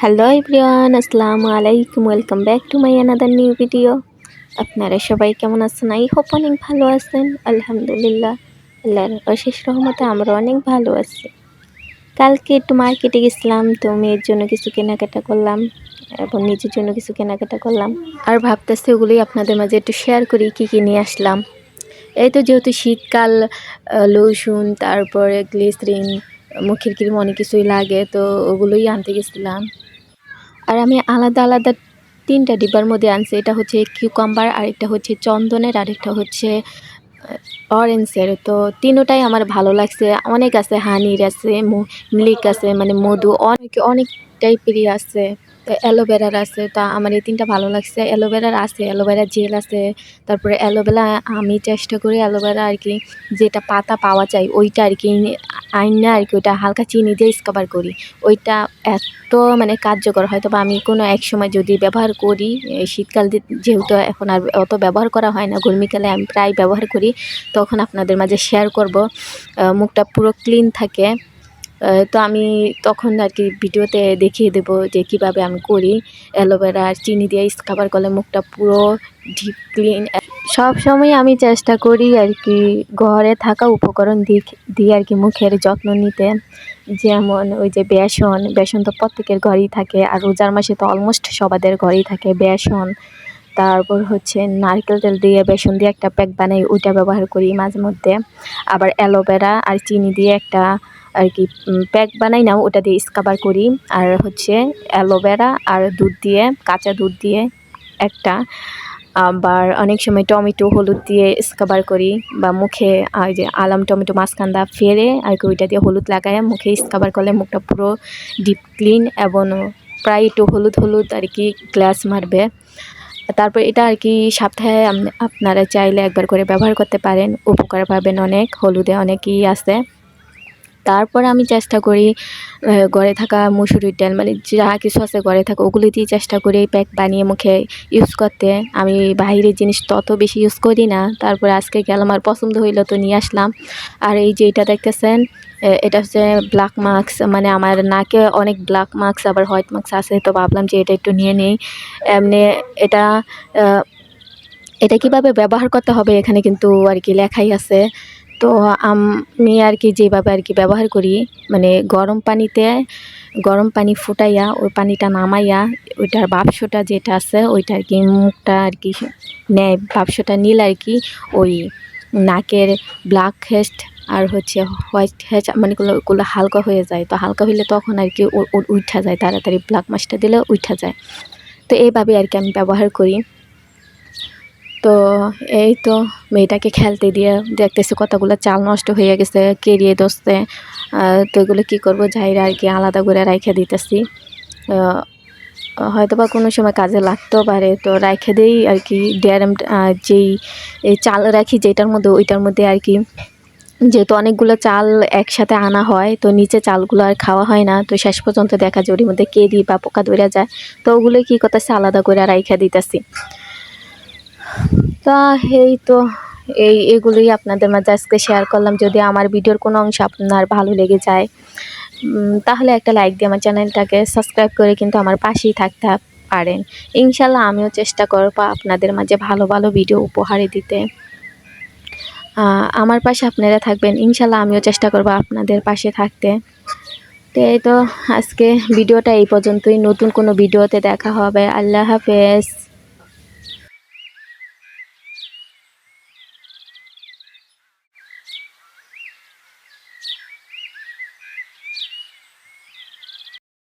Hello everyone, আসসালামু আলাইকুম, welcome back to my another new video আপনারা সবাই কেমন আছেন? আই হোপ অনেক ভালো আছেন, আলহামদুলিল্লাহ। আল্লাহর অশেষ রহমতে আমরা অনেক ভালো আছি। কালকে একটু মার্কেটে গেছিলাম, তো মেয়ের জন্য কিছু কেনাকাটা করলাম এবং নিজের জন্য কিছু কেনাকাটা করলাম। আর ভাবতেছি ওগুলোই আপনাদের মাঝে একটু শেয়ার করি, কী কী নিয়ে আসলাম। এই তো যেহেতু শীতকাল লসুন, তারপরে গ্লিসরিন মুখের ক্রিম অনেক কিছুই লাগে, তো ওগুলোই আনতে গেছিলাম। আমি আলাদা আলাদা তিনটা ডিব্বার মধ্যে আনছি। এটা হচ্ছে কিউকাম্বার আরেকটা হচ্ছে চন্দনের আরেকটা হচ্ছে অরেঞ্জের তো তিনোটাই আমার ভালো লাগছে। অনেক আছে, হানির আছে মিল্ক আছে মানে মধু, অনেক অনেক টাইপেরই আছে। অ্যালোভেরার আছে, তা আমার এই তিনটা ভালো লাগছে। অ্যালোভেরার আছে, অ্যালোভেরা জেল আছে, তারপরে অ্যালোভেরা, আমি চেষ্টা করি অ্যালোভেরা আর কি, যেটা পাতা পাওয়া যায়, ওইটা আর কি, আইনা আর কি, ওইটা হালকা চিনি দিয়ে স্কাবার করি। ওইটা এত মানে কার্যকর হয়তো বা আমি কোনো এক সময় যদি ব্যবহার করি শীতকাল যেহেতু এখন আর অত ব্যবহার করা হয় না, গরমিকালে আমি প্রায় ব্যবহার করি, তখন আপনাদের মাঝে শেয়ার করব। মুখটা পুরো ক্লিন থাকে। তো আমি তখন আর কি ভিডিওতে দেখিয়ে দেবো যে কীভাবে আমি করি অ্যালোভেরা আর চিনি দিয়ে স্কাবার করলে মুখটা পুরো ডিপ ক্লিন সব সময় আমি চেষ্টা করি আর কি ঘরে থাকা উপকরণ দিয়ে দিয়ে আর কি মুখের যত্ন নিতে। যেমন ওই যে বেসন বেসন তো প্রত্যেকের ঘরেই থাকে, আর রোজার মাসে তো অলমোস্ট সবাদের ঘরেই থাকে বেসন। তারপর হচ্ছে নারকেল তেল দিয়ে বেসন দিয়ে একটা প্যাক বানাই, ওইটা ব্যবহার করি মাঝে মধ্যে। আবার অ্যালোভেরা আর চিনি দিয়ে একটা আর কি প্যাক বানাই নাও, ওটা দিয়ে স্কাবার করি। আর হচ্ছে অ্যালোভেরা আর দুধ দিয়ে, কাঁচা দুধ দিয়ে একটা। আবার অনেক সময় টমেটো, হলুদ দিয়ে স্কাবার করি বা মুখে আর যে আলাম টমেটো মাঝখানটা ফেরে আর কি ওইটা দিয়ে হলুদ লাগায় মুখে স্কাবার করলে মুখটা পুরো ডিপ ক্লিন এবং প্রায় একটু হলুদ হলুদ আর কি গ্লাস মারবে। তারপর এটা আর কি সপ্তাহে আপনারা চাইলে একবার করে ব্যবহার করতে পারেন। উপকার পাবেন অনেক, হলুদে অনেকই আছে। তারপর আমি চেষ্টা করি ঘরে থাকা মুসুরির ডাল মানে যা কিছু আছে ঘরে থাকা, ওগুলো দিয়ে চেষ্টা করি প্যাক বানিয়ে মুখে ইউজ করতে। আমি বাইরের জিনিস তত বেশি ইউজ করি না। তারপরে আজকে গেলাম, আর পছন্দ হইল তো নিয়ে আসলাম। আর এই যে এটা দেখতেছেন এটা হচ্ছে ব্ল্যাক মার্কস মানে আমার নাকে অনেক ব্ল্যাক মার্কস আবার হোয়াইট মার্কস আছে, তো ভাবলাম যে এটা একটু নিয়ে নিই। এমনি এটা এটা কীভাবে ব্যবহার করতে হবে এখানে কিন্তু আর কি লেখাই আছে। তো আমি আর কি যেভাবে আর কি ব্যবহার করি মানে গরম পানিতে, গরম পানি ফুটাইয়া, ওই পানিটা নামাইয়া, ওইটার বাপসটা যেটা আছে, ওইটা আর কি মুখটা আর কি নেয়, বাপসটা নিলে আর কি ওই নাকের ব্ল্যাক হেস্ট আর হচ্ছে হোয়াইট হেস্ট মানে ওগুলো হালকা হয়ে যায়। তো হালকা হইলে তখন আর কি উঠা যায়, তাড়াতাড়ি ব্ল্যাক মাছটা দিলে উঠা যায়। তো এইভাবে আর কি আমি ব্যবহার করি। তো এই তো মেয়েটাকে খেলতে দিয়ে দেখতেছি কতগুলো চাল নষ্ট হয়ে গেছে, কেরিয়ে দোষতে তো এগুলো কী করব? যাইরা আর কি আলাদা করে রাইখে দিতেছি। হয়তো বা কোনো সময় কাজে লাগতেও পারে। তো রাইখে দেই আর কি ড্যারাম যেই চাল রাখি যেটার মধ্যে, ওইটার মধ্যে আর কি, যেহেতু অনেকগুলো চাল একসাথে আনা হয়, তো নিচে চালগুলো আর খাওয়া হয় না। তো শেষ পর্যন্ত দেখা যায় ওর মধ্যে কেরি বা পোকা ধরে যায়। তো ওগুলো কী করতেছে? আলাদা করে রাইখে দিতেছি। তা এই তো, এই, এগুলোই আপনাদের মাঝে আজকে শেয়ার করলাম। যদি আমার ভিডিওর কোনো অংশ আপনার ভালো লেগে যায় তাহলে একটা লাইক দিয়ে আমার চ্যানেলটাকে সাবস্ক্রাইব করে কিন্তু আমার পাশেই থাকতে পারেন। ইনশাল্লাহ আমিও চেষ্টা করব আপনাদের মাঝে ভালো ভালো ভিডিও উপহারে দিতে। আমার পাশে আপনারা থাকবেন। ইনশাল্লাহ আমিও চেষ্টা করব আপনাদের পাশে থাকতে। তো এই তো, আজকে ভিডিওটা এই পর্যন্তই। নতুন কোনো ভিডিওতে দেখা হবে। আল্লাহ হাফেজ।